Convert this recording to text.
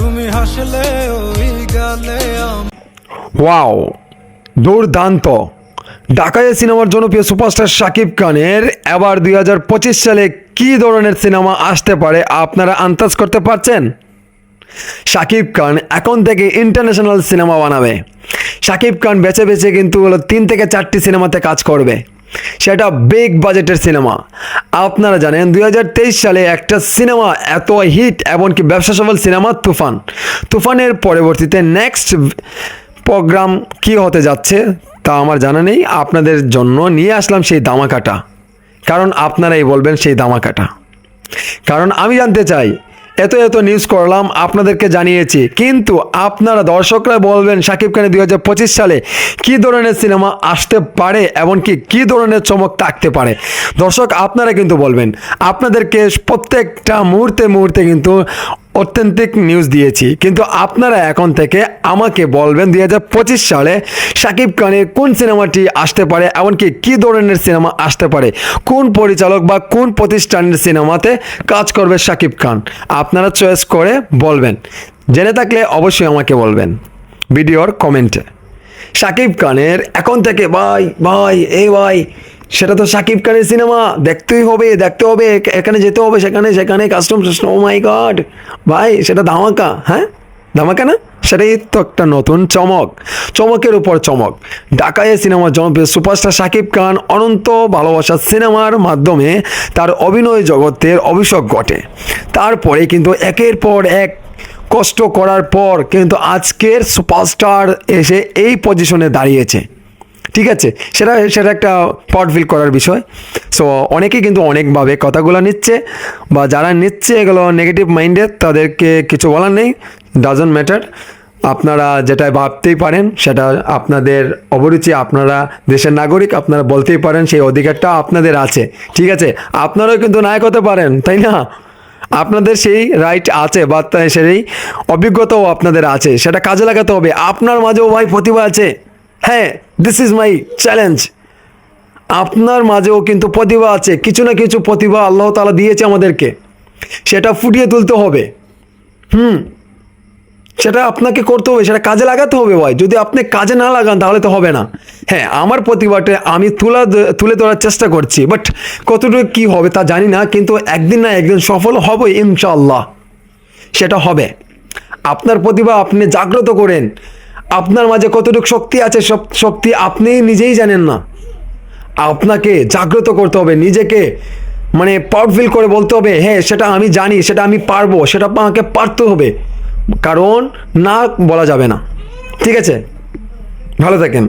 তুমি ওয়াও, দুর্দান্ত। ডাকাইয়া সিনেমার জনপ্রিয় সুপারস্টার শাকিব খানের, এবার দুই হাজার পঁচিশ সালে কী ধরনের সিনেমা আসতে পারে আপনারা আন্দাজ করতে পারছেন? শাকিব খান এখন থেকে ইন্টারন্যাশনাল সিনেমা বানাবে। শাকিব খান বেছে বেছে কিন্তু হলো তিন থেকে চারটি সিনেমাতে কাজ করবে। সেটা বিগ বাজেটের সিনেমা আপনারা জানেন দুই হাজার তেইশ সালে একটা সিনেমা এত হিট এমনকি ব্যবসা সফল সিনেমা তুফান। তুফানের পরবর্তীতে নেক্সট প্রোগ্রাম কি হতে যাচ্ছে তা আমার জানা নেই। আপনাদের জন্য নিয়ে আসলাম সেই দামাকাটা কারণ আপনারাই বলবেন সেই দামাকাটা কারণ আমি জানতে চাই এত এত নিউজ করলাম, আপনাদেরকে জানিয়েছি। কিন্তু আপনারা দর্শকরা বলবেন সাকিব খানের দুই হাজার পঁচিশ সালে কী ধরনের সিনেমা আসতে পারে, এমনকি কী ধরনের চমক থাকতে পারে? দর্শক, আপনারা কিন্তু বলবেন। আপনাদেরকে প্রত্যেকটা মুহূর্তে মুহূর্তে কিন্তু অথেন্টিক নিউজ দিয়েছি। কিন্তু আপনারা এখন থেকে আমাকে বলবেন দুই হাজার পঁচিশ সালে শাকিব খানের কোন সিনেমাটি আসতে পারে, এমনকি কী ধরনের সিনেমা আসতে পারে, কোন পরিচালক বা কোন প্রতিষ্ঠানের সিনেমাতে কাজ করবে শাকিব খান, আপনারা চয়েস করে বলবেন। জেনে থাকলে অবশ্যই আমাকে বলবেন ভিডিওর কমেন্টে শাকিব খানের এখন থেকে ভাই ভাই, এই ভাই সেটা তো শাকিব খানের সিনেমা। দেখতেই হবে, দেখতে হবে এখানে যেতে হবে, সেখানে সেখানে কাস্টম ও মাই গড ভাই, সেটা ধামাকা হ্যাঁ? ধামাকা না? সেটাই তো একটা নতুন চমক। চমকের উপর চমক। ঢাকায় সিনেমার জনপ্রিয় সুপারস্টার শাকিব খান অনন্ত ভালোবাসা সিনেমার মাধ্যমে তার অভিনয় জগতের অভিষেক ঘটে। তারপরে কিন্তু একের পর এক কষ্ট করার পর কিন্তু আজকের সুপারস্টার এসে এই পজিশনে দাঁড়িয়েছে। ঠিক আছে? সেটা সেটা একটা পট ফিল করার বিষয়। সো অনেকেই কিন্তু অনেকভাবে কথাগুলো নিচ্ছে বা যারা নিচ্ছে এগুলো নেগেটিভ মাইন্ডের তাদেরকে কিছু বলার নেই ডাজন্ট ম্যাটার আপনারা যেটা ভাবতেই পারেন, সেটা আপনাদের অবরুচি আপনারা দেশের নাগরিক, আপনারা বলতেই পারেন সেই অধিকারটা আপনাদের আছে। ঠিক আছে? আপনারাও কিন্তু নায়ক হতে পারেন, তাই না? আপনাদের সেই রাইট আছে বা সেই অভিজ্ঞতাও আপনাদের আছে, সেটা কাজে লাগাতে হবে। আপনার মাঝেও ভাই প্রতিভা আছে। হ্যাঁ দিস ইজ মাই চ্যালেঞ্জ আপনার মাঝেও কিন্তু প্রতিভা আছে, কিছু না কিছু প্রতিভা আল্লাহ তালা দিয়েছে আমাদেরকে। সেটা ফুটিয়ে তুলতে হবে। হুম, সেটা আপনাকে করতে হবে, সেটা কাজে লাগাতে হবে ভাই। যদি আপনি কাজে না লাগান, তাহলে তো হবে না। হ্যাঁ আমার প্রতিভাটা আমি তুলা, তুলে ধরার চেষ্টা করছি বাট কতটুকু কী হবে তা জানি না, কিন্তু একদিন না একদিন সফল হবে ইনশাল্লাহ সেটা হবে। আপনার প্রতিভা আপনি জাগ্রত করেন। আপনার মাঝে কতটুকু শক্তি আছে, সব শক্তি আপনি নিজেই জানেন না। আপনাকে জাগ্রত করতে হবে, নিজেকে মানে প্রাউড ফিল করে বলতে হবে হ্যাঁ সেটা আমি জানি, সেটা আমি পারব, সেটা আমাকে পারতে হবে। কারণ না বলা যাবে না। ঠিক আছে? ভালো থাকেন।